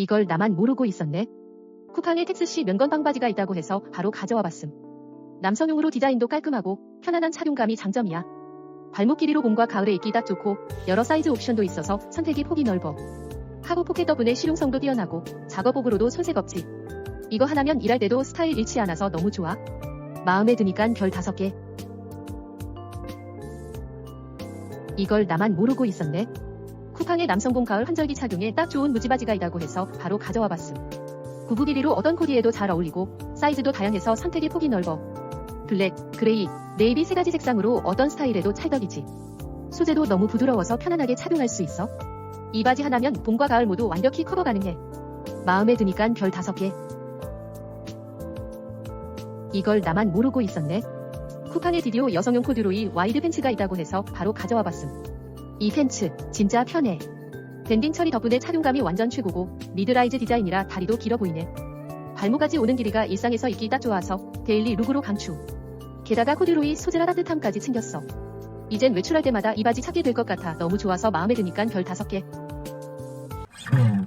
이걸 나만 모르고 있었네. 쿠팡에 텍스시 면건 방바지가 있다고 해서 바로 가져와 봤음. 남성용으로 디자인도 깔끔하고 편안한 착용감이 장점이야. 발목 길이로 봄과 가을에 입기 딱 좋고 여러 사이즈 옵션도 있어서 선택이 폭이 넓어. 카고 포켓 덕분에 실용성도 뛰어나고 작업복으로도 손색 없지. 이거 하나면 일할 때도 스타일 잃지 않아서 너무 좋아. 마음에 드니깐 별 5개. 이걸 나만 모르고 있었네. 쿠팡에 남성공 가을 환절기 착용에 딱 좋은 무지바지가 있다고 해서 바로 가져와 봤음. 구부 길이로 어떤 코디에도 잘 어울리고 사이즈도 다양해서 선택의 폭이 넓어. 블랙, 그레이, 네이비 세 가지 색상으로 어떤 스타일에도 찰떡이지. 소재도 너무 부드러워서 편안하게 착용할 수 있어. 이 바지 하나면 봄과 가을 모두 완벽히 커버 가능해. 마음에 드니깐 별 5개. 이걸 나만 모르고 있었네. 쿠팡에 디디오 여성용 코듀로이 와이드 팬츠가 있다고 해서 바로 가져와 봤음. 이 팬츠 진짜 편해. 밴딩 처리 덕분에 착용감이 완전 최고고 미드라이즈 디자인이라 다리도 길어 보이네. 발목까지 오는 길이가 일상에서 입기 딱 좋아서 데일리 룩으로 강추. 게다가 코듀로이 소재라 따뜻함까지 챙겼어. 이젠 외출할 때마다 이 바지 찾게 될 것 같아 너무 좋아서 마음에 드니깐 별 5개. 음.